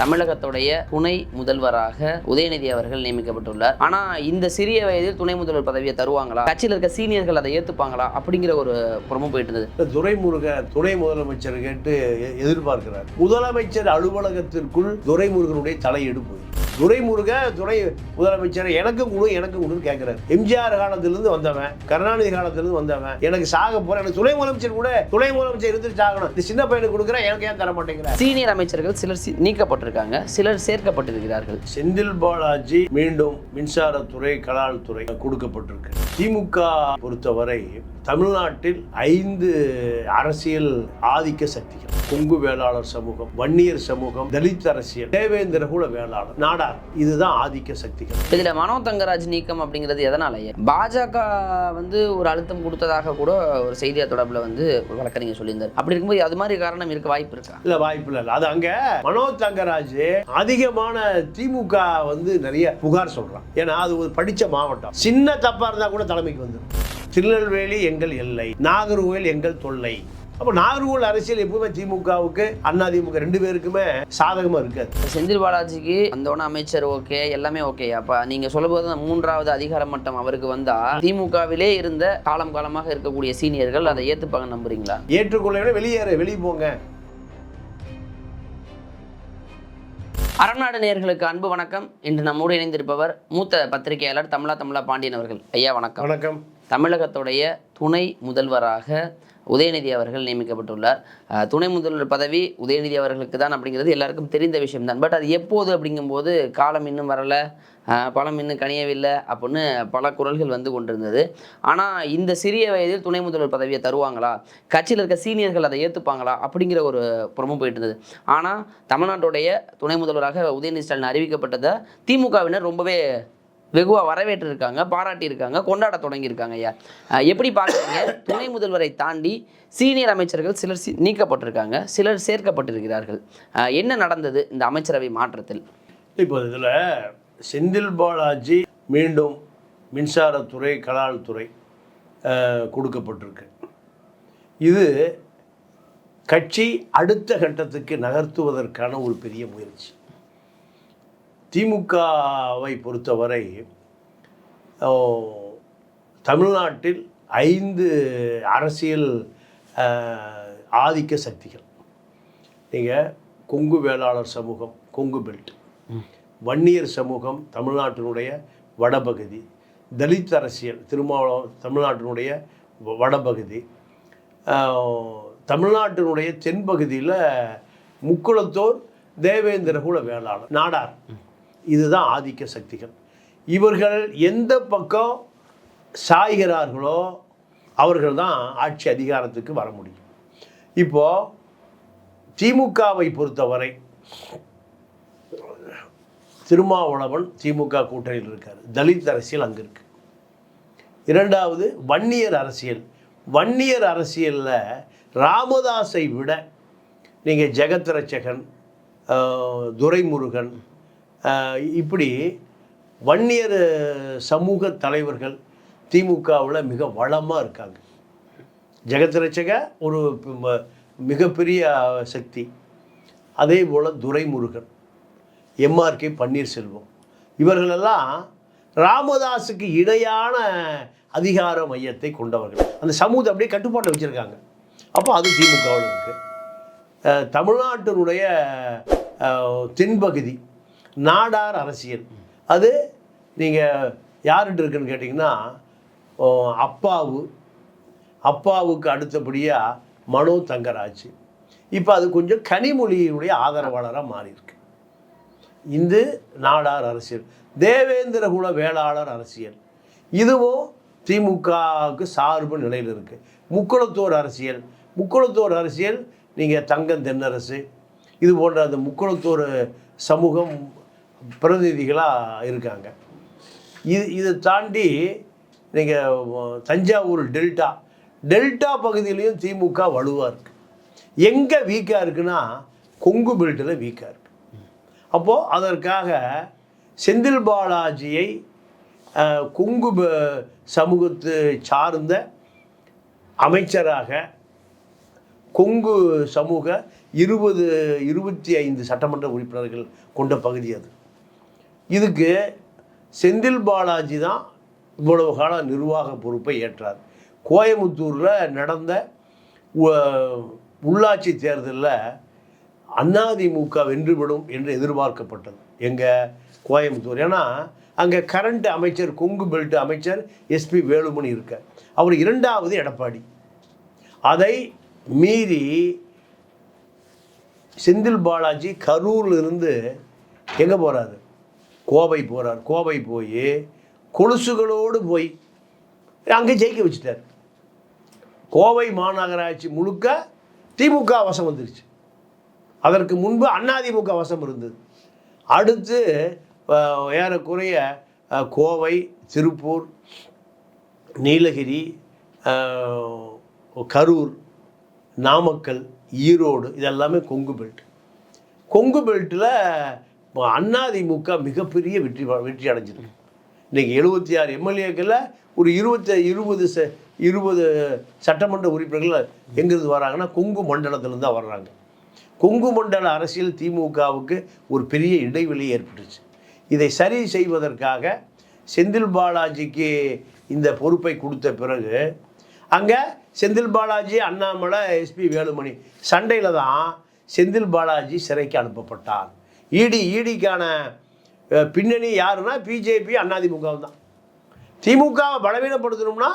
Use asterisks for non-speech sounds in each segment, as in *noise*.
தமிழகத்துடைய துணை முதல்வராக உதயநிதி அவர்கள் நியமிக்கப்பட்டுள்ளார். ஆனா இந்த சிறிய வயதில் துணை முதல்வர் பதவியை தருவாங்களா? கட்சியில் இருக்க சீனியர்கள் அதை ஏத்துப்பாங்களா? அப்படிங்கிற ஒரு புறமும் போயிட்டு இருந்தது. இந்த துரைமுருகன் துணை முதலமைச்சர் கேட்டு எ- எதிர்பார்க்கிறார். முதலமைச்சர் அலுவலகத்திற்குள் துரைமுருகனுடைய தலையெடுப்பு துரைமுருக துணை முதலமைச்சர் எனக்கு கொடு எனக்கு கொடுன்னு கேட்கிறாரு எம்ஜிஆர் காலத்திலிருந்து வந்தவன் கருணாநிதி காலத்திலிருந்து வந்தவன் எனக்கு சாக போறேன் எனக்கு துணை முதலமைச்சர் கூட துணை முதலமைச்சர் இருந்து சாகணும். இந்த சின்ன பையனுக்கு கொடுக்குறேன் எனக்கு ஏன் தர மாட்டேங்கிற சீனியர் அமைச்சர்கள் சிலர் நீக்கப்பட்டிருக்காங்க சிலர் சேர்க்கப்பட்டிருக்கிறார்கள். செந்தில் பாலாஜி மீண்டும் மின்சாரத்துறை கலால் துறை கொடுக்கப்பட்டிருக்கு. திமுக பொறுத்தவரை தமிழ்நாட்டில் ஐந்து அரசியல் ஆதிக்க சக்திகள். கொங்கு வேளாளர் சமூகம் வன்னியர் சமூகம் தலித் அரசியல் தேவேந்திர குல வேளாளர் நாடார். இதுதான் ஆதிக்க சக்திகள். இதுல மனோ தங்கராஜ் நீக்கம் அப்படிங்கிறது எதனால பாஜக வந்து ஒரு அழுத்தம் கொடுத்ததாக கூட ஒரு செய்தியா தொடர்புல வந்து ஒரு வழக்கறிஞர் சொல்லியிருந்தார். அப்படி இருக்கும்போது அது மாதிரி காரணம் இருக்க வாய்ப்பு இருக்கா? இல்ல வாய்ப்பு இல்லை. அது அங்க மனோ தங்கராஜ் அதிகமான திமுக வந்து நிறைய புகார் சொல்றான். ஏன்னா அது ஒரு படிச்ச மாவட்டம். சின்ன தப்பா இருந்தா கூட தலைமைக்கு வந்துடும் திருநெல்வேலி எங்கள் எல்லை நாகர்கோவில் எங்கள் தொல்லை. அப்போ நாகர்கோவில் அரசியல் எப்பவுமே திமுகவுக்கு அதிமுக ரெண்டு பேருக்குமே சாதகமா இருக்காது. செந்தில் பாலாஜிக்கு வந்தோடனே அமைச்சர் ஓகே எல்லாமே ஓகே. அப்ப நீங்க சொல்லும்போது அந்த மூன்றாவது அதிகார மட்டம் அவருக்கு வந்தா திமுகவிலே இருந்த காலம் காலமாக இருக்கக்கூடிய சீனியர்கள் அதை ஏத்துப்பாங்க நம்புறீங்களா? ஏற்றுக்கொள்ள வெளியேற வெளியே போங்க. அரண்நாடு நேயர்களுக்கு அன்பு வணக்கம். இன்று நம்மோடு இணைந்திருப்பவர் மூத்த பத்திரிகையாளர் தமிழா தமிழா பாண்டியன் அவர்கள். ஐயா வணக்கம். வணக்கம். தமிழகத்துடைய துணை முதல்வராக உதயநிதி அவர்கள் நியமிக்கப்பட்டுள்ளார். துணை முதல்வர் பதவி உதயநிதி அவர்களுக்கு தான் அப்படிங்கிறது எல்லாருக்கும் தெரிந்த விஷயம்தான். பட் அது எப்போது அப்படிங்கும்போது காலம் இன்னும் வரல பழம் இன்னும் கனியவில்லை அப்படின்னு பல குரல்கள் வந்து கொண்டிருந்தது. ஆனால் இந்த சிறிய வயதில் துணை முதல்வர் பதவியை தருவாங்களா? கட்சியில் இருக்க சீனியர்கள் அதை ஏற்றுப்பாங்களா அப்படிங்கிற ஒரு புறமும் போயிட்டு இருந்தது. ஆனால் தமிழ்நாட்டுடைய துணை முதல்வராக உதயநிதி ஸ்டாலின் அறிவிக்கப்பட்டதை திமுகவினர் ரொம்பவே வெகுவாக வரவேற்றிருக்காங்க பாராட்டியிருக்காங்க கொண்டாட தொடங்கியிருக்காங்க ஐயா. எப்படி பார்க்குறீங்க? *coughs* துணை முதல்வரை தாண்டி சீனியர் அமைச்சர்கள் சிலர் நீக்கப்பட்டிருக்காங்க சிலர் சேர்க்கப்பட்டிருக்கிறார்கள். என்ன நடந்தது இந்த அமைச்சரவை மாற்றத்தில்? இப்போ இதில் செந்தில் பாலாஜி மீண்டும் மின்சாரத்துறை கலால் துறை கொடுக்கப்பட்டிருக்கு. இது கட்சி அடுத்த கட்டத்துக்கு நகர்த்துவதற்கான ஒரு பெரிய முயற்சி. திமுகவை பொறுத்தவரை தமிழ்நாட்டில் ஐந்து அரசியல் ஆதிக்க சக்திகள். நீங்கள் கொங்கு வேளாளர் சமூகம் கொங்கு பெல்ட் வன்னியர் சமூகம் தமிழ்நாட்டினுடைய வடபகுதி. தலித் அரசியல் திருமாவளவன் தமிழ்நாட்டினுடைய வடபகுதி. தமிழ்நாட்டினுடைய தென்பகுதியில் முக்குளத்தோர் தேவேந்திர குல வேளாளர் நாடார். இதுதான் ஆதிக்க சக்திகள். இவர்கள் எந்த பக்கம் சாய்கிறார்களோ அவர்கள் தான் ஆட்சி அதிகாரத்துக்கு வர முடியும். இப்போ திமுகவை பொறுத்தவரை திருமாவளவன் திமுக கூட்டணியில் இருக்கார். தலித் அரசியல் அங்கே இருக்கு. இரண்டாவது வன்னியர் அரசியல். வன்னியர் அரசியலில் ராமதாஸை விட நீங்கள் ஜெகத் ரச்சகன் துரைமுருகன் இப்படி வன்னியர் சமூக தலைவர்கள் திமுகவில் மிக வளமாக இருக்காங்க. ஜெகத் ரட்சக ஒரு ம- மிகப்பெரிய சக்தி. அதே போல் துரைமுருகன் எம்ஆர்கே பன்னீர்செல்வம். இவர்களெல்லாம் ராமதாஸுக்கு இணையான அதிகார மையத்தை கொண்டவர்கள். அந்த சமூகத்தை அப்படியே கட்டுப்பாட்டை வச்சுருக்காங்க. அப்போ அது திமுகவில் இருக்குது தமிழ்நாட்டினுடைய தென்பகுதி. நாடார் அரசியல். அது நீங்கள் யார்கிட்ட இருக்குன்னு கேட்டிங்கன்னா அப்பாவு அப்பாவுக்கு அடுத்தபடியாக மனோ தங்கராஜ். இப்போ அது கொஞ்சம் கனிமொழியினுடைய ஆதரவாளராக மாறியிருக்கு. இந்து நாடார் அரசியல். தேவேந்திர குல வேளாளர் அரசியல். இதுவும் திமுகவுக்கு சார்பு நிலையில் இருக்குது முக்குளத்தோர் அரசியல். முக்குளத்தோர் அரசியல் நீங்கள் தங்கம் தென்னரசு இது போன்ற அந்த முக்குளத்தோர் சமூகம் பிரதிநிதிகளாக இருக்காங்க. இது இதை தாண்டி நீங்கள் தஞ்சாவூர் டெல்டா டெல்டா பகுதியிலையும் திமுக வலுவாக இருக்குது எங்கே வீக்காக இருக்குன்னா கொங்கு பெல்ட்டில் வீக்காக இருக்குது அப்போது அதற்காக செந்தில் பாலாஜியை கொங்கு ப- சமூகத்து சார்ந்த அமைச்சராக கொங்கு சமூக இருபது இருபத்தி ஐந்து சட்டமன்ற உறுப்பினர்கள் கொண்ட பகுதி அது. இதுக்கு செந்தில் பாலாஜி தான் இவ்வளவு கால நிர்வாக பொறுப்பை ஏற்றார். கோயமுத்தூரில் நடந்த உள்ளாட்சி தேர்தலில் அதிமுக வென்றுவிடும் என்று எதிர்பார்க்கப்பட்டது. எங்கள் கோயம்புத்தூர். ஏன்னா அங்கே கரண்ட் அமைச்சர் கொங்கு பெல்ட் அமைச்சர் எஸ்பி வேலுமணி இருக்க அவர் இரண்டாவது எடப்பாடி. அதை மீறி செந்தில் பாலாஜி கரூரில் இருந்து எங்கே போகிறாரு கோவை போகிறார் கோவை போய் கொலுசுகளோடு போய் அங்கே ஜெயிக்க வச்சுட்டார். கோவை மாநகராட்சி முழுக்க திமுக வசம் வந்துருச்சு. அதற்கு முன்பு அதிமுக வசம் இருந்தது. அடுத்து ஏறக்குறைய கோவை திருப்பூர் நீலகிரி கரூர் நாமக்கல் ஈரோடு இதெல்லாமே கொங்கு பெல்ட். கொங்கு பெல்ட்டில் அதிமுக மிகப்பெரிய வெற்றி வெற்றி அடைஞ்சிருக்கு. இன்றைக்கி எழுபத்தி ஆறு எம்எல்ஏக்களில் ஒரு இருபத்தி இருபது ச இருபது சட்டமன்ற உறுப்பினர்கள் எங்கிருந்து வராங்கன்னா கொங்கு மண்டலத்திலேருந்து தான் வர்றாங்க. கொங்கு மண்டல அரசியல் திமுகவுக்கு ஒரு பெரிய இடைவெளி ஏற்பட்டுச்சு. இதை சரி செய்வதற்காக செந்தில் பாலாஜிக்கு இந்த பொறுப்பை கொடுத்த பிறகு அங்கே செந்தில் பாலாஜி அண்ணாமலை எஸ்பி வேலுமணி சண்டையில் தான் செந்தில் பாலாஜி சிறைக்கு அனுப்பப்பட்டார். இடி இடிக்கான பின்னணி யாருன்னா பிஜேபி அதிமுக தான் திமுகவை பலவீனப்படுத்தணும்னா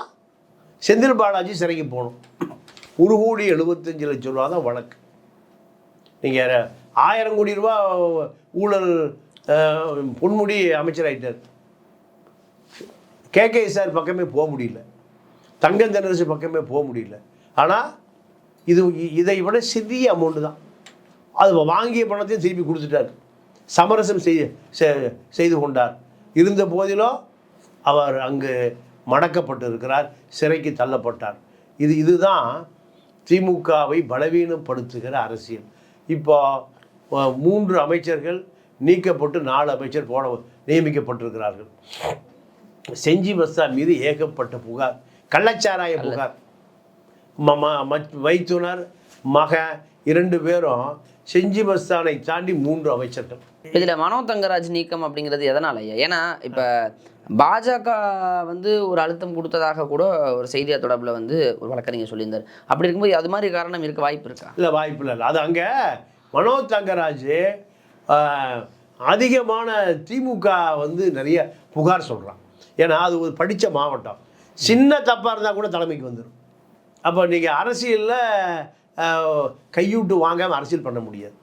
செந்தில் பாலாஜி சிறைக்கு போகணும். ஒரு கோடி எழுபத்தஞ்சு லட்சம் ரூபா தான் வழக்கு. நீங்கள் ஆயிரம் கோடி ரூபா ஊழல் பொன்முடி அமைச்சர் ஆயிட்டார் கேகே சார் பக்கமே போக முடியல. தங்கம் தென்னரசு பக்கமே போக முடியல. ஆனால் இது இதை விட சிறிய அமௌண்ட்டு தான். அது வாங்கிய பணத்தையும் திருப்பி கொடுத்துட்டாரு. சமரசம் செய்ய செய்து கொண்டார். இருந்த போதிலும் அவர் அங்கு மடக்கப்பட்டு இருக்கிறார் சிறைக்கு தள்ளப்பட்டார். இது இதுதான் திமுகவை பலவீனப்படுத்துகிற அரசியல். இப்போ மூன்று அமைச்சர்கள் நீக்கப்பட்டு நாலு அமைச்சர் போட நியமிக்கப்பட்டிருக்கிறார்கள். செஞ்சி பஸ்தார் மீது ஏகப்பட்ட புகார் கள்ளச்சாராய புகார். மைத்துனர் மக இரண்டு பேரும் செஞ்சி பஸ்தானை தாண்டி மூன்று அமைச்சர்கள். இதில் மனோ தங்கராஜ் நீக்கம் அப்படிங்கிறது எதனால் ஐயா? ஏன்னா இப்போ பாஜக வந்து ஒரு அழுத்தம் கொடுத்ததாக கூட ஒரு செய்தியை தொடர்பில் வந்து ஒரு வழக்கறிஞர் சொல்லியிருந்தார். அப்படி இருக்கும்போது அது மாதிரி காரணம் இருக்க வாய்ப்பு இருக்கா? இல்லை வாய்ப்பு இல்லை அது அங்கே மனோ தங்கராஜ் அதிகமான திமுக வந்து நிறைய புகார் சொல்கிறான் ஏன்னா அது ஒரு படித்த மாவட்டம். சின்ன தப்பாக இருந்தால் கூட தலைமைக்கு வந்துடும் அப்போ நீங்கள் அரசியலில் கையூட்டு வாங்காமல் அரசியல் பண்ண முடியாது.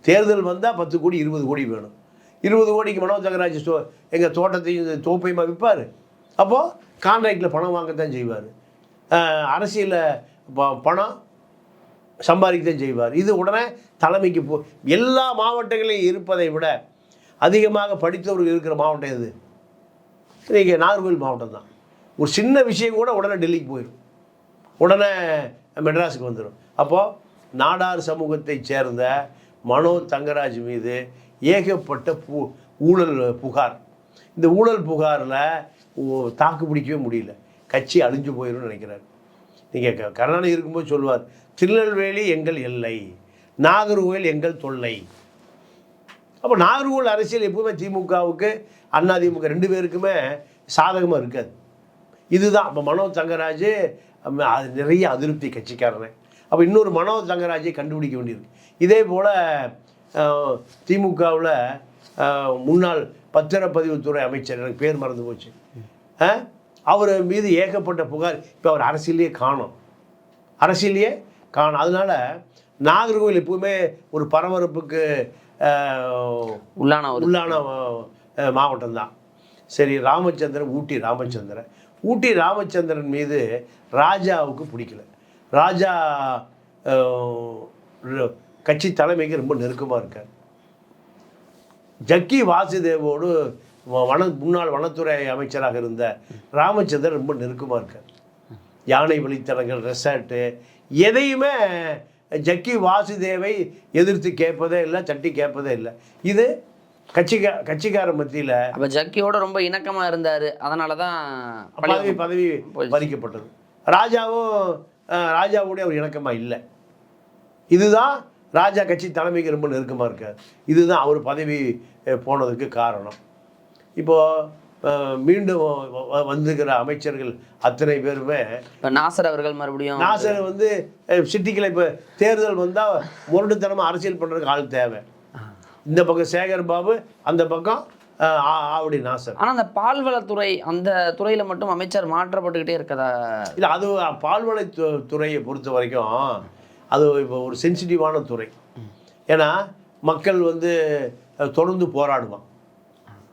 தேர்தல் வந்தால் பத்து கோடி இருபது கோடி வேணும். இருபது கோடிக்கு மனோ தங்கராஜ் ஸ்டோ எங்கள் தோட்டத்தையும் தோப்பையுமா விற்பார் அப்போது கான்ட்ராக்டில் பணம் வாங்கத்தான் செய்வார். அரசியலில் ப- பணம் சம்பாதிக்கத்தான் செய்வார். இது உடனே தலைமைக்கு போ எல்லா மாவட்டங்களையும் இருப்பதை விட அதிகமாக படித்தவர்கள் இருக்கிற மாவட்டம் எது? இன்றைக்கி நாகர்கோவில் மாவட்டம் தான். ஒரு சின்ன விஷயம் கூட உடனே டெல்லிக்கு போயிடும். உடனே மெட்ராஸுக்கு வந்துடும். அப்போது நாடார் சமூகத்தைச் சேர்ந்த மனோ தங்கராஜ் மீது ஏகப்பட்ட பூ ஊழல் புகார். இந்த ஊழல் புகாரில் தாக்கு பிடிக்கவே முடியல. கட்சி அழிஞ்சு போயிடும்னு நினைக்கிறார். நீங்கள் க கருணாநிதி இருக்கும்போது சொல்லுவார் திருநெல்வேலி எங்கள் எல்லை நாகர்கோவில் எங்கள் தொல்லை. அப்போ நாகர்கோவில் அரசியல் எப்பவுமே திமுகவுக்கு அண்ணா திமுக ரெண்டு பேருக்குமே சாதகமாக இருக்காது. இதுதான். அப்போ மனோ தங்கராஜ் அது நிறைய அதிருப்தி கட்சிக்காரனே. அப்போ இன்னொரு மனோ தங்கராஜை கண்டுபிடிக்க வேண்டியிருக்கு. இதே போல் திமுகவில் முன்னாள் பத்திரப்பதிவுத்துறை அமைச்சர் எனக்கு பேர் மறந்து போச்சு. அவர் மீது ஏகப்பட்ட புகார் இப்போ அவர் அரசியலையே காணோம். அரசியலையே காணும். அதனால நாகர்கோவில் எப்பவுமே ஒரு பரபரப்புக்கு உள்ளான உள்ளான மாவட்டம் தான். சரி ராமச்சந்திரன் ஊட்டி ராமச்சந்திரன். ஊட்டி ராமச்சந்திரன் மீது ராஜாவுக்கு பிடிக்கல. ராஜா கட்சி தலைமைக்கு ரொம்ப நெருக்கமாக இருக்கார். ஜக்கி வாசுதேவோடு வன முன்னாள் வனத்துறை அமைச்சராக இருந்த ராமச்சந்திரன் ரொம்ப நெருக்கமாக இருக்கார். யானை வழித்தடங்கள் ரெசார்ட்டு எதையுமே ஜக்கி வாசுதேவை எதிர்த்து கேட்பதே இல்லை தட்டி கேட்பதே இல்லை. இது கட்சிக்கா கட்சிக்கார மத்தியில் அப்ப ஜக்கியோட ரொம்ப இணக்கமா இருந்தாரு. அதனாலதான் பதவி பதவி போயிடுச்சு. பறிக்கப்பட்டது. ராஜாவும் அஹ், ராஜாவோட அவர் இணக்கமாக இல்லை. இதுதான் ராஜா கட்சி தலைமைக்கு ரொம்ப நெருக்கமாக இருக்கார் இதுதான் அவர் பதவி போனதுக்கு காரணம். இப்போது மீண்டும் வந்துக்கிற அமைச்சர்கள் அத்தனை பேருமே இப்போ நாசர் அவர்கள் மறுபடியும் நாசர் வந்து சிட்டிக்கில் இப்போ தேர்தல் வந்தால் முரட்டுத்தனமாக அரசியல் பண்ணுறதுக்கு ஆள் தேவை. இந்த பக்கம் சேகர் பாபு அந்த பக்கம் ஆவடி நாசர் ஆனா அந்த பால்வளத்துறை அந்த துறையில மட்டும் அமைச்சர் மாற்றப்பட்டுக்கிட்டே இருக்கதா? இல்லை அது பால்வளை துறையை பொறுத்த வரைக்கும் அது இப்போ ஒரு சென்சிட்டிவான துறை. ஏன்னா மக்கள் வந்து தொடர்ந்து போராடுவான்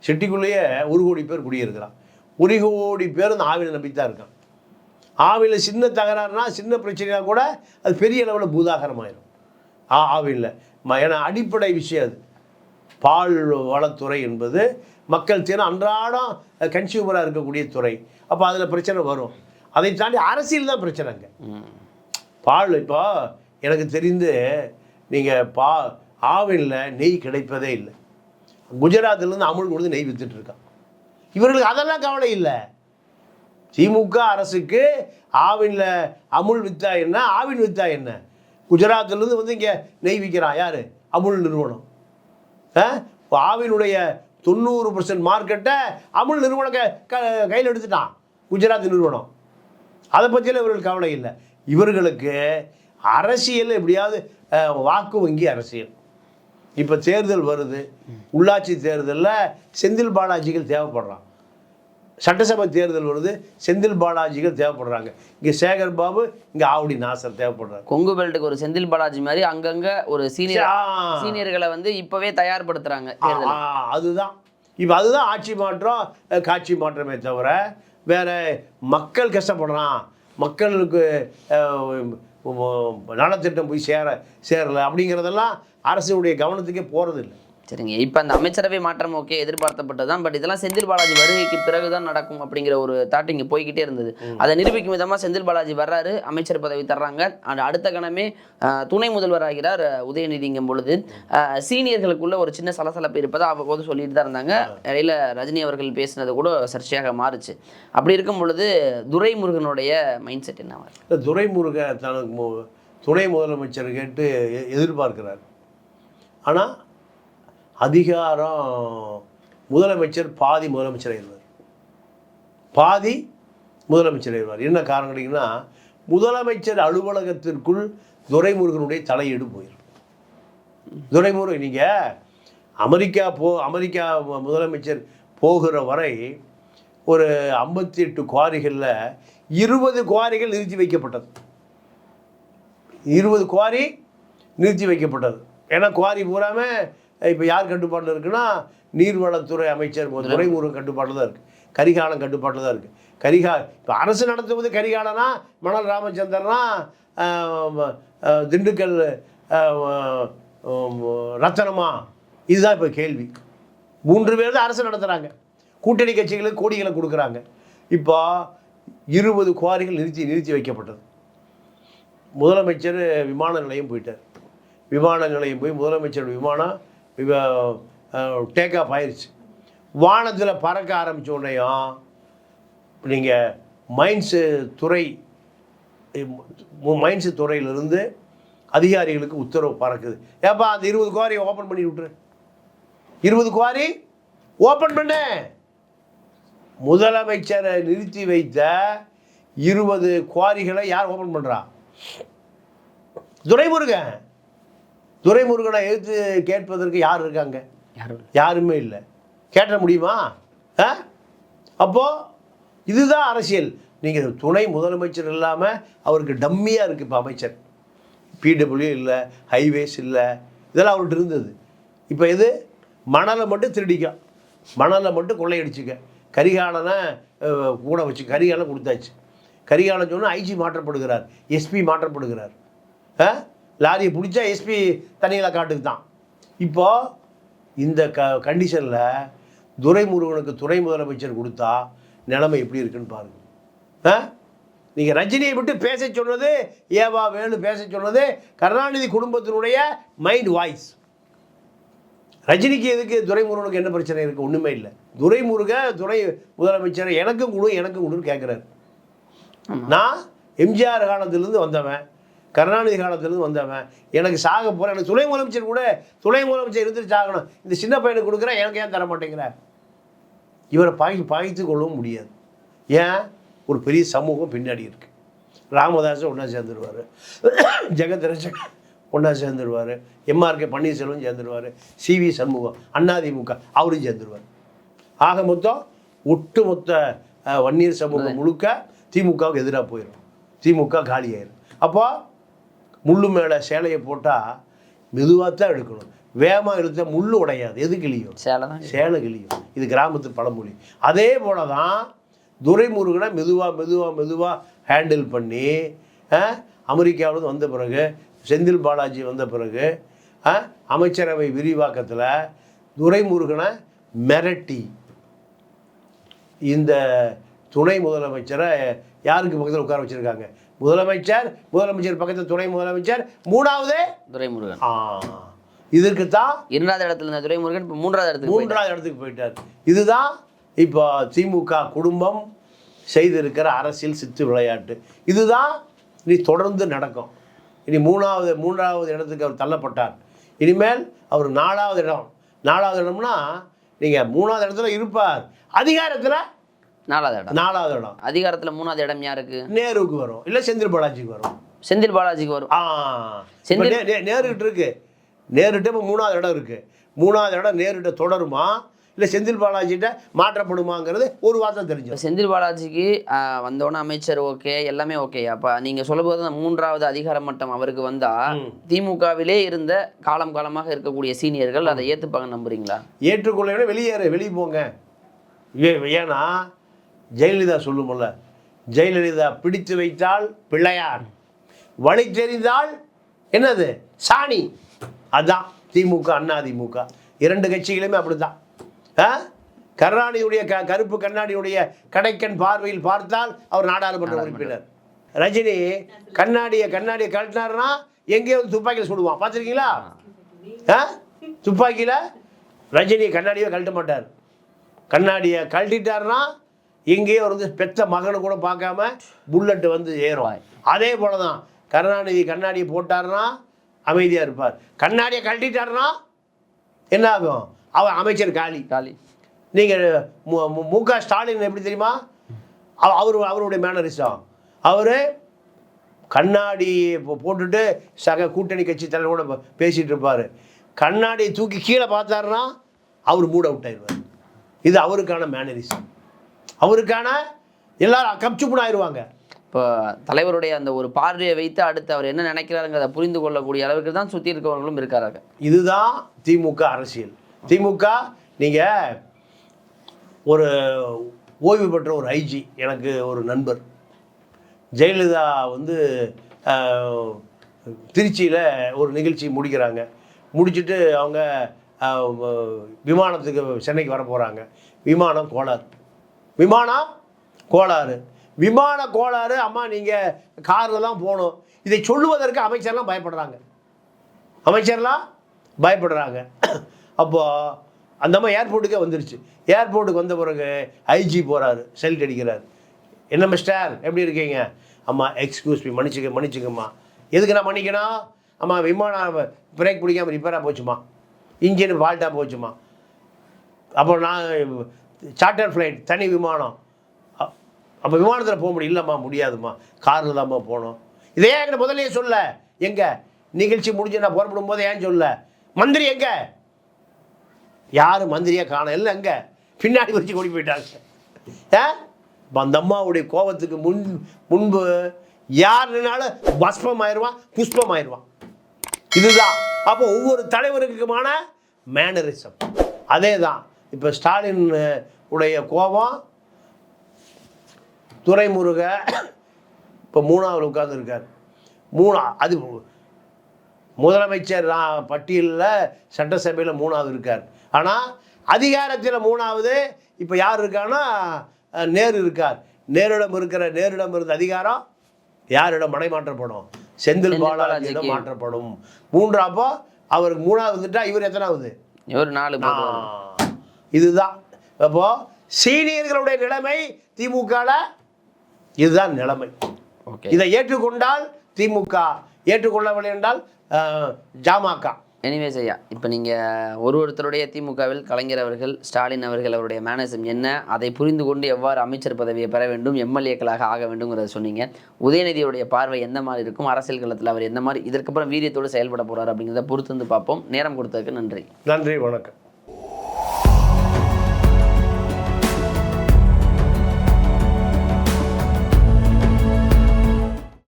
சிட்டிக்குள்ளேயே ஒரு கோடி பேர் குடியிருக்கிறான் ஒரு கோடி பேர் அந்த ஆவிலை நம்பித்தான் இருக்கான் ஆவியில் சின்ன தகராறுனா சின்ன பிரச்சனைனா கூட அது பெரிய அளவில் பூதாகரமாயிரும். ஆ ஆவியில் ஏன்னா அடிப்படை விஷயம் அது. பால் வளத்துறை என்பது மக்கள் தினம் அன்றாடம் கன்சியூமராக இருக்கக்கூடிய துறை. அப்போ அதில் பிரச்சனை வரும். அதை தாண்டி அரசியல் தான் பிரச்சனைங்க ம். பால் இப்போ எனக்கு தெரிந்து நீங்கள் பா ஆவினில் நெய் கிடைப்பதே இல்லை. குஜராத்லேருந்து அமுல் கொடுத்து நெய் வித்துட்ருக்கான் இவர்களுக்கு அதெல்லாம் கவலை இல்லை. திமுக அரசுக்கு ஆவினில் அமுல் வித்தா என்ன ஆவின் வித்தா என்ன? குஜராத்திலேருந்து வந்து இங்கே நெய் விற்கிறான் யார்? அமுல் நிறுவனம். ஆவினுடைய தொண்ணூறு பர்சன்ட் மார்க்கெட்டை அமுல் நிறுவனம் க கையில் எடுத்துட்டான். குஜராத் நிறுவனம். அதை பற்றியெல்லாம் இவர்கள் கவலை இல்லை. இவர்களுக்கு அரசியல் எப்படியாவது வாக்கு வங்கி அரசியல். இப்போ தேர்தல் வருது. உள்ளாட்சி தேர்தலில் செந்தில் பாலாஜிகள் தேவைப்படுறான் சட்டசபை தேர்தல் வருது செந்தில் பாலாஜிகள் தேவைப்படுறாங்க. இங்கே சேகர் பாபு இங்கே ஆவடி நாசர் தேவைப்படுறாங்க கொங்கு பெல்ட்டுக்கு ஒரு செந்தில் பாலாஜி மாதிரி அங்கங்க ஒரு சீனியர். சீனியர்களை வந்து இப்பவே ஆ, அதுதான். இப்போ அதுதான் ஆட்சி மாற்றம் காட்சி மாற்றமே தவிர வேற மக்கள் கஷ்டப்படுறான். மக்களுக்கு நலத்திட்டம் போய் சேர சேரலை அப்படிங்கிறதெல்லாம் அரசுடைய கவனத்துக்கே போகிறதில்ல சரிங்க. இப்போ அந்த அமைச்சரவை மாற்றம் ஓகே எதிர்பார்க்கப்பட்டது தான் பட் இதெல்லாம் செந்தில் பாலாஜி வருகைக்கு பிறகுதான் நடக்கும் அப்படிங்கிற ஒரு தாட் இங்கே போய்கிட்டே இருந்தது. அதை நிரூபிக்கும் விதமாக செந்தில் பாலாஜி வர்றாரு அமைச்சர் பதவி தர்றாங்க. அடுத்த கணமே துணை முதல்வர் ஆகிறார் உதயநிதிங்கும் பொழுது. சீனியர்களுக்குள்ள ஒரு சின்ன சலசலப்பு இருப்பதை அவ்வப்போது சொல்லிட்டு தான் இருந்தாங்க. இடையில ரஜினி அவர்கள் பேசினது கூட சர்ச்சையாக மாறுச்சு. அப்படி இருக்கும் பொழுது துரைமுருகனுடைய மைண்ட் செட் என்ன இந்த துரைமுருக தனக்கு துணை முதலமைச்சர் கேட்டு எதிர்பார்க்கிறார். ஆனால் அதிகாரம் முதலமைச்சர் பாதி முதலமைச்சர் ஆயிடுவார். பாதி முதலமைச்சர் ஆயிடுவார். என்ன காரணம் கேட்டிங்கன்னா முதலமைச்சர் அலுவலகத்திற்குள் துரைமுருகனுடைய தலையீடு போயிடும் துரைமுருகன் நீங்கள் அமெரிக்கா போ அமெரிக்கா முதலமைச்சர் போகிற வரை ஒரு ஐம்பத்தி எட்டு குவாரிகளில் இருபது குவாரிகள் நிறுத்தி வைக்கப்பட்டது. இருபது குவாரி நிறுத்தி வைக்கப்பட்டது. ஏன்னா குவாரி பூராமல் இப்போ யார் கட்டுப்பாட்டில் இருக்குன்னா நீர்வளத்துறை அமைச்சர் துறைமுருகன் கட்டுப்பாட்டில் தான் இருக்குது கரிகாலம் கட்டுப்பாட்டில் தான் இருக்குது கரிகா இப்போ அரசு நடத்துவது கரிகாலனா மணல் ராமச்சந்திரனா திண்டுக்கல் ரத்தனமா? இதுதான் இப்போ கேள்வி. மூன்று பேர் தான் அரசு நடத்துகிறாங்க கூட்டணி கட்சிகளுக்கு கோடிகளை கொடுக்குறாங்க. இப்போ இருபது குவாரிகள் நிறுத்தி நிறுத்தி வைக்கப்பட்டது. முதலமைச்சர் விமான நிலையம் போயிட்டார். விமான நிலையம் போய் முதலமைச்சர் விமானம் டேக் ஆஃப் ஆயிடுச்சு வானத்தில் பறக்க ஆரம்பிச்ச உடனேயும் நீங்கள் மைன்ஸு துறை மைன்ஸு துறையிலிருந்து அதிகாரிகளுக்கு உத்தரவு பறக்குது. ஏப்பா அந்த இருபது குவாரியை ஓப்பன் பண்ணி விட்டுரு. இருபது குவாரி ஓப்பன் பண்ண. முதலமைச்சரை நிறுத்தி வைத்த இருபது குவாரிகளை யார் ஓப்பன் பண்ணுறா துரைமுருகன். துரைமுருகனை எதிர்த்து கேட்பதற்கு யார் இருக்காங்க? யாரும் யாருமே இல்லை. கேட்ட முடியுமா? ஆ? அப்போது இதுதான் அரசியல். நீங்கள் துணை முதலமைச்சர் இல்லாமல் அவருக்கு டம்மியாக இருக்குது இப்போ அமைச்சர். பிடபிள்யூ இல்லை ஹைவேஸ் இல்லை இதெல்லாம் அவர்கிட்ட இருந்தது. இப்போ இது மணலை மட்டும் திருடிக்க மணலை மட்டும் கொள்ளையடிச்சுக்க. கரிகாலனை கூட வச்சு கரிகாலன் கொடுத்தாச்சு. கரிகாலன் சொன்னால் ஐஜி மாற்றப்படுகிறார். எஸ்பி மாற்றப்படுகிறார். ஆ? லாரியை பிடிச்சா எஸ்பி தனியில் காட்டுக்கு தான் இப்போ இந்த க கண்டிஷனில் துரைமுருகனுக்கு துணை முதலமைச்சர் கொடுத்தா நிலைமை எப்படி இருக்குன்னு பாருங்க. ஆ? நீங்கள் ரஜினியை விட்டு பேச சொன்னது ஏவா வேணு பேச சொன்னது கருணாநிதி குடும்பத்தினுடைய மைண்ட் வாய்ஸ் ரஜினிக்கு எதுக்கு துரைமுருகனுக்கு என்ன பிரச்சனை இருக்குது ஒன்றுமே இல்லை. துரைமுருக துணை முதலமைச்சர் எனக்கும் கொடு எனக்கும் கொடுன்னு கேட்குறாரு நான் எம்ஜிஆர் காலத்திலேருந்து வந்தவன். கருணாநிதி காலத்துலேருந்து வந்தவன். எனக்கு சாக போகிறேன் எனக்கு துணை முதலமைச்சர் கூட துணை முதலமைச்சர் இருந்துட்டு சாகணும். இந்த சின்ன பையனுக்கு கொடுக்குறேன். எனக்கு ஏன் தர மாட்டேங்கிற இவரை பாய் பாய்த்து கொள்ளவும் முடியாது. ஏன்? ஒரு பெரிய சமூகம் பின்னாடி இருக்கு. ராமதாஸ் ஒன்றா சேர்ந்துருவார். ஜெகதரசன் ஒன்றா சேர்ந்துருவார். எம்ஆர்கே பன்னீர்செல்வம் சேர்ந்துருவார். சிவி சண்முகம் அதிமுக அவரும் சேர்ந்துருவார். ஆக மொத்தம் ஒட்டுமொத்த வன்னியர் சமூகம் முழுக்க திமுகவுக்கு எதிராக போயிடும் திமுக காலியாயிரும். அப்போ முள்ளு மேலே சேலையை போட்டால் மெதுவாக தான் எடுக்கணும் வேகமாக இழுத்தா முள்ளு உடையாது. எது கிளியும்? சேலை தான் சேலை கிளியும். இது கிராமத்து பழமொழி. அதே போல தான் துரைமுருகனை மெதுவாக மெதுவாக மெதுவாக ஹேண்டில் பண்ணி அமெரிக்காவிலிருந்து வந்த பிறகு செந்தில் பாலாஜி வந்த பிறகு அமைச்சரவை விரிவாக்கத்தில் துரைமுருகனை மிரட்டி. இந்த துணை முதலமைச்சரை யாருக்கு பக்கத்தில் உட்கார வச்சிருக்காங்க? முதலமைச்சர் முதலமைச்சர் பக்கத்தில் துணை முதலமைச்சர் மூணாவது துரைமுருகன். ஆ. இதற்கு தான் இரண்டாவது இடத்துல இருந்த துரைமுருகன் இப்போ மூன்றாவது இடத்துக்கு. மூன்றாவது இடத்துக்கு போயிட்டார். இதுதான் இப்போ திமுக குடும்பம் செய்திருக்கிற அரசியல் சித்து விளையாட்டு. இதுதான் இனி தொடர்ந்து நடக்கும். இனி மூணாவது மூன்றாவது இடத்துக்கு அவர் தள்ளப்பட்டார். இனிமேல் அவர் நாலாவது இடம். நாலாவது இடம்னா நீங்கள் மூணாவது இடத்துல இருப்பார். அதிகாரத்தில் நாலாவது இடம். நாலாவது இடம். அதிகாரத்துல மூணாவது இடம் யாருக்கு? நேருவுக்கு வரும். இல்லை செந்தில் பாலாஜிக்கு வரும். செந்தில் பாலாஜிக்கு வரும். ஆ. செந்தில்- நேருகிட்ட இருக்கு. நேருகிட்ட இப்போ மூணாவது இடம் இருக்கு. மூணாவது இடம் நேருகிட்ட தொடருமா? இல்லை செந்தில் பாலாஜிகிட்ட மாற்றப்படுமாங்கிறது ஒரு வார்த்தை தெரிஞ்சு செந்தில் பாலாஜிக்கு வந்தோடனே அமைச்சர் ஓகே எல்லாமே ஓகே. அப்ப நீங்க சொல்லும்போது அந்த மூன்றாவது அதிகார மட்டம் அவருக்கு வந்தா திமுகவிலே இருந்த காலம் காலமாக இருக்கக்கூடிய சீனியர்கள் அதை ஏத்துப்பாங்க நம்புறீங்களா? ஏற்றுக்கொள்ள வெளியேறு வெளியே போங்க. ஏன்னா ஜெயலலிதா சொல்லுமல்ல ஜெயலலிதா பிடித்து வைத்தால் பிள்ளையார் வழி தெரிந்தால் என்னது? சாணி. அதான் திமுக அண்ணா திமுக. இரண்டு கட்சிகளுமே அப்படிதான் ஆ? கருணாநிதியுடைய க கருப்பு கண்ணாடியுடைய கடைக்கண் பார்வையில் பார்த்தால் அவர் நாடாளுமன்ற உறுப்பினர். ரஜினி கண்ணாடியை கண்ணாடியை கழட்டினாருன்னா எங்கேயோ வந்து துப்பாக்கியில் சுடுவான். பார்த்துருக்கீங்களா? ஆ? துப்பாக்கியில் ரஜினி கண்ணாடியை கழட்ட மாட்டார். கண்ணாடியை கழட்டிட்டாருன்னா எங்கேயோ வந்து பெத்த மகனை கூட பார்க்காம புல்லட்டு வந்து ஏறும். அதே போல தான் கருணாநிதி கண்ணாடியை போட்டாருன்னா அமைதியாக இருப்பார். கண்ணாடியை கழட்டிட்டாருன்னா என்ன ஆகும்? அவர் அமைச்சர் காலி. காலி. நீங்கள் மு க ஸ்டாலின் எப்படி தெரியுமா? அவ- அவர் அவருடைய மேனரிசம் அவர் கண்ணாடி போ- போட்டுட்டு சக கூட்டணி கட்சி தலைவரோட ப- பேசிட்டு இருப்பார். கண்ணாடியை தூக்கி கீழே பார்த்தாருன்னா அவர் மூட் அவுட் ஆயிடுவார். இது அவருக்கான மேனரிசம் அவருக்கான எல்லாரும் கப்சுப்புன்னு ஆயிடுவாங்க. இப்போ தலைவருடைய அந்த ஒரு பார்வையை வைத்து அடுத்து அவர் என்ன நினைக்கிறாருங்கிறத புரிந்து கொள்ளக்கூடிய அளவுக்கு தான் சுற்றி இருக்கவங்களும் இருக்காங்க இதுதான் திமுக அரசியல். திமுக நீங்கள் ஒரு ஓய்வு பெற்ற ஒரு ஐஜி எனக்கு ஒரு நண்பர். ஜெயலலிதா வந்து திருச்சியில் ஒரு நிகழ்ச்சி முடிக்கிறாங்க. முடிச்சுட்டு அவங்க விமானத்துக்கு சென்னைக்கு வர போகிறாங்க விமானம் கோளாறு விமானம் கோளாறு. விமான கோளாறு அம்மா நீங்கள் காரில் தான் போகணும் இதை சொல்லுவதற்கு அமைச்சர்லாம் பயப்படுறாங்க. அமைச்சர்லாம் பயப்படுறாங்க. அப்போது அந்த அம்மா ஏர்போர்ட்டுக்கே வந்துருச்சு. ஏர்போர்ட்டுக்கு வந்த பிறகு ஐஜி போகிறாரு செல்ட் அடிக்கிறார். என்ன மிஸ்டர் எப்படி இருக்கீங்க? அம்மா எக்ஸ்கியூஸ் மீ மன்னிச்சுக்க மன்னிச்சுக்கம்மா. எதுக்கு நான் மன்னிக்கணும்? அம்மா விமானம் பிரேக் பிடிக்காமல் ரிப்பேராக போச்சுமா இன்ஜின் ஃபால்ட்டாக போச்சுமா அப்போ நான் சார்ட்டர் ஃப்ளைட் தனி விமானம். அப்போ விமானத்தில் போக முடியும் இல்லைம்மா முடியாதும்மா. காரில் தான்மா போகணும் இதே ஏன் என்கிட்ட சொல்ல. எங்கே? நிகழ்ச்சி முடிஞ்சு நான் புறப்படும் போது ஏன் சொல்ல? மந்திரி எங்கே? யார் மந்திரியாக காண இல்லை எங்கே? பின்னாடி வச்சு கூடி போயிட்டாங்க. ஆ? அந்த அம்மாவுடைய கோபத்துக்கு முன் முன்பு யார் நின்னாலும் பஸ்பம் ஆயிடுவான் புஷ்பம் ஆயிடுவான். இதுதான். அப்போ ஒவ்வொரு தலைவருக்குமான மேனரிசம் அதே தான் இப்போ ஸ்டாலின் உடைய கோபம் துரைமுருக இப்போ மூணாவது உட்கார்ந்துருக்கார். மூணா அது முதலமைச்சர் பட்டியலில் சட்டசபையில் மூணாவது இருக்கார். ஆனால் அதிகாரத்தில் மூணாவது இப்போ யார் இருக்கான்னா நேரு இருக்கார். நேரிடம் இருக்கிற நேரிடம் இருந்த அதிகாரம் யாரிடம்? மடைமாற்றப்படும். செந்தில் செந்தில் பாலாஜியிடம். மாற்றப்படும். மூன்றாப்போ அவருக்கு மூணாவது வந்துட்டா இவர் எத்தனாவது? ஒரு நாலு இதுதான். அப்போ சீனியர்களுடைய நிலைமை திமுகல இதுதான் நிலைமை. ஓகே. இதை ஏற்றுக்கொண்டால் திமுக ஏற்றுக்கொள்ளவில்லை என்றால் ஜாமாக்கா எனிவேஸ் ஐயா இப்போ நீங்கள் ஒரு ஒருத்தருடைய திமுகவில் கலைஞர் அவர்கள் ஸ்டாலின் அவர்கள் அவருடைய மேனேஜம் என்ன அதை புரிந்து கொண்டு எவ்வாறு அமைச்சர் பதவியை பெற வேண்டும் எம்எல்ஏக்களாக ஆக வேண்டும்ங்கிறத சொன்னீங்க. உதயநிதியுடைய பார்வை எந்த மாதிரி இருக்கும் அரசியல் களத்தில் அவர் எந்த மாதிரி இதற்கப்புறம் வீரியத்தோடு செயல்பட போகிறார் அப்படிங்கிறத பொறுத்து வந்து பார்ப்போம். நேரம் கொடுத்ததுக்கு நன்றி. நன்றி வணக்கம்.